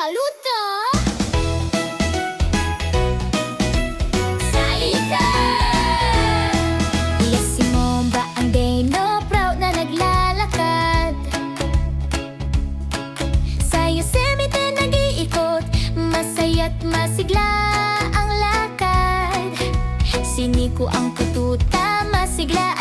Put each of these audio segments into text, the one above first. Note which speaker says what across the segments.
Speaker 1: Saluto! Salita! Yes, si Momba ang Dano Proud na naglalakad Sa Yosemite nag-iikot Masaya't masigla ang lakad Si Nico ang tututa Masigla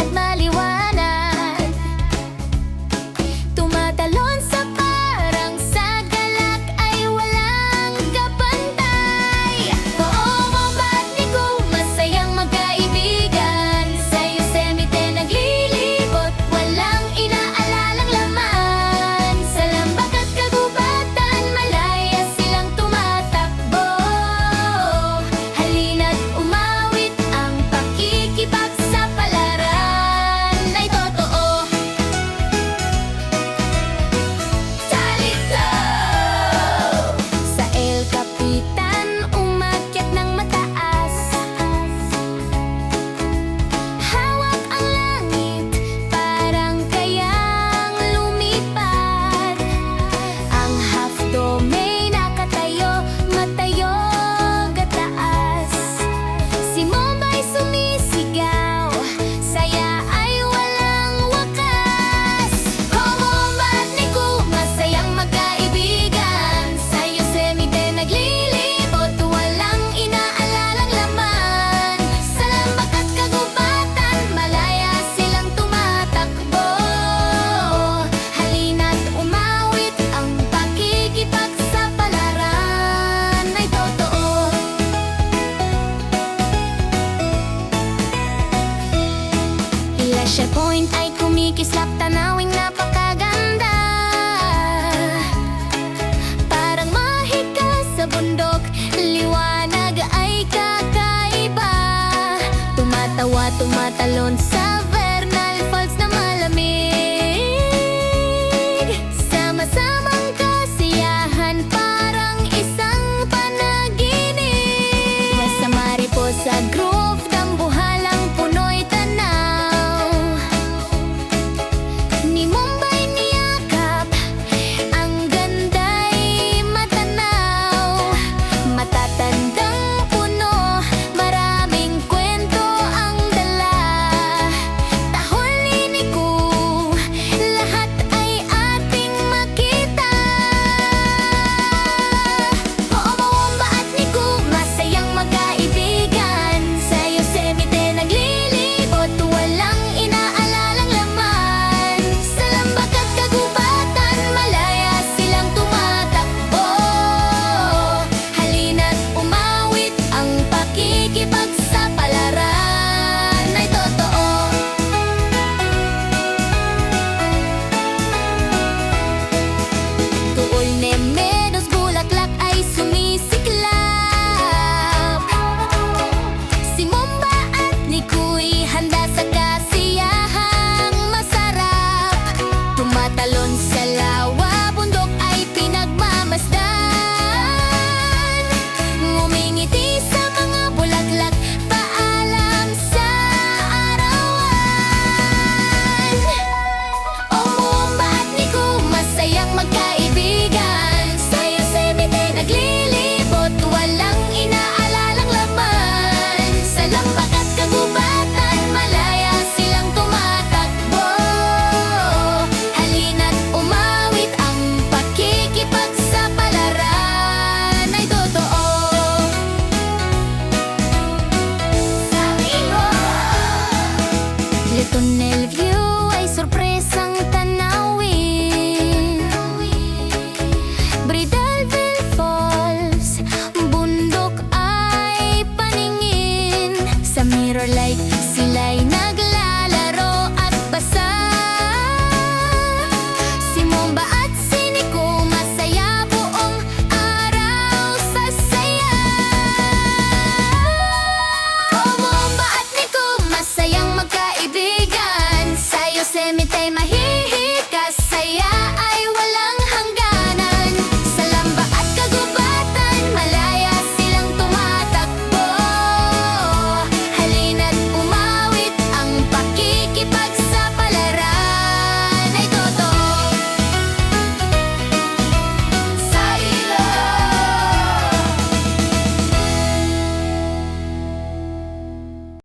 Speaker 1: Pressure point ay kumikislap Tanawing napakaganda. Parang mahika sa bundok Liwanag ay kakaiba. Tumatawa, tumatalon sa con el viento.